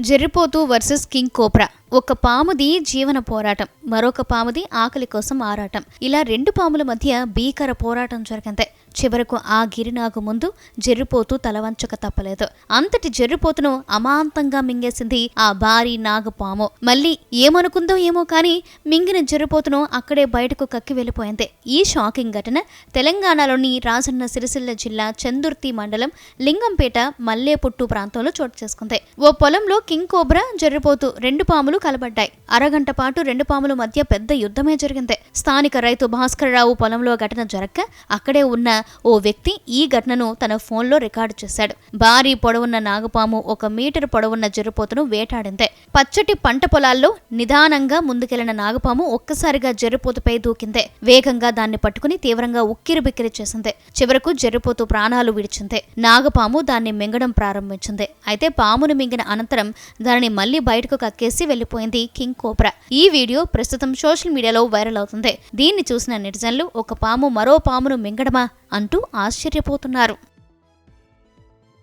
జరిపోతూ versus king cobra. ఒక పాముది జీవన పోరాటం మరొక పాముది ఆకలి కోసం ఆరాటం. ఇలా రెండు పాముల మధ్య భీకర పోరాటం జరిగింది. చివరకు ఆ గిరినాగు ముందు జెర్రిపోతు తలవంచక తప్పలేదు. అంతటి జెర్రిపోతును అమాంతంగా మింగేసింది ఆ భారీ నాగపాము మళ్ళీ ఏమనుకుందో ఏమో కానీ మింగిన జెర్రిపోతును అక్కడే బయటకు కక్కి వెళ్ళిపోయింది. ఈ షాకింగ్ ఘటన తెలంగాణలోని రాజన్న సిరిసిల్ల జిల్లా చందుర్తి మండలం లింగంపేట మల్లేపుట్టు ప్రాంతంలో చోటు చేసుకుంది. ఓ పొలంలో కింగ్ కోబ్రా జర్రిపోతూ రెండు పాములు కలబడ్డాయి. అరగంట పాటు రెండు పాముల మధ్య పెద్ద యుద్ధమే జరిగింది. స్థానిక రైతు భాస్కరరావు పొలంలో ఘటన జరక్క అక్కడే ఉన్న ఓ వ్యక్తి ఈ ఘటనను తన ఫోన్లో రికార్డు చేశాడు. భారీ పొడవున్న నాగపాము ఒక మీటర్ పొడవున్న జర్రిపోతును వేటాడింది. పచ్చటి పంట పొలాల్లో నిదానంగా ముందుకెళ్ళిన నాగపాము ఒక్కసారిగా జరుపోతుపై దూకిందే. వేగంగా దాన్ని పట్టుకుని తీవ్రంగా ఉక్కిరి బిక్కిరి చేసింది. చివరకు జరుపోతు ప్రాణాలు విడిచింది. నాగపాము దాన్ని మింగడం ప్రారంభించింది. అయితే పామును మింగిన అనంతరం దానిని మళ్ళీ బయటకు కక్కేసి వెళ్ళిపోయింది కింగ్ కోబ్రా. ఈ వీడియో ప్రస్తుతం సోషల్ మీడియాలో వైరల్ అవుతుంది. దీన్ని చూసిన నెటిజన్లు ఒక పాము మరో పామును మింగడమా? అంటూ ఆశ్చర్యపోతున్నారు.